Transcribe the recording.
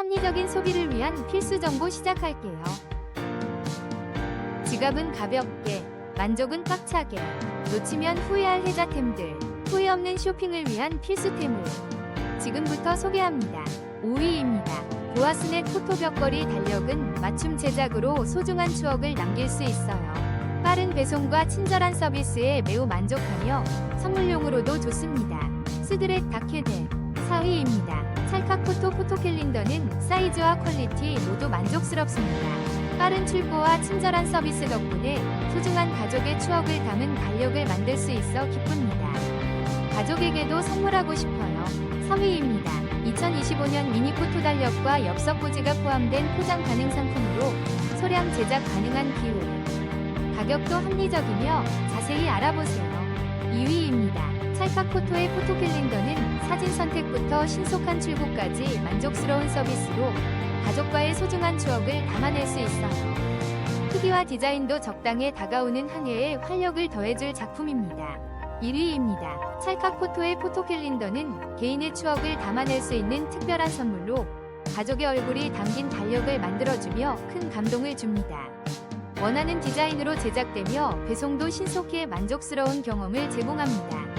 합리적인 소비를 위한 필수 정보 시작할게요. 지갑은 가볍게, 만족은 꽉차게, 놓치면 후회할 혜자템들, 후회 없는 쇼핑을 위한 필수템을 지금부터 소개합니다. 5위입니다. 보아스넷 포토벽걸이 달력은 맞춤 제작으로 소중한 추억을 남길 수 있어요. 빠른 배송과 친절한 서비스에 매우 만족하며 선물용으로도 좋습니다. 스드렛 다케데 4위입니다. 찰칵 포토 포토 캘린더는 사이즈와 퀄리티 모두 만족스럽습니다. 빠른 출고와 친절한 서비스 덕분에 소중한 가족의 추억을 담은 달력을 만들 수 있어 기쁩니다. 가족에게도 선물하고 싶어요. 3위입니다. 2025년 미니 포토 달력과 엽서 포즈가 포함된 포장 가능 상품으로 소량 제작 가능한 기호. 가격도 합리적이며 자세히 알아보세요. 2위입니다. 찰칵 포토의 포토 캘린더는 사진 선택부터 신속한 출고까지 만족스러운 서비스로 가족과의 소중한 추억을 담아낼 수 있어요. 크기와 디자인도 적당해 다가오는 한 해에 활력을 더해줄 작품입니다. 1위입니다. 찰칵 포토의 포토캘린더는 개인의 추억을 담아낼 수 있는 특별한 선물로 가족의 얼굴이 담긴 달력을 만들어주며 큰 감동을 줍니다. 원하는 디자인으로 제작되며 배송도 신속해 만족스러운 경험을 제공합니다.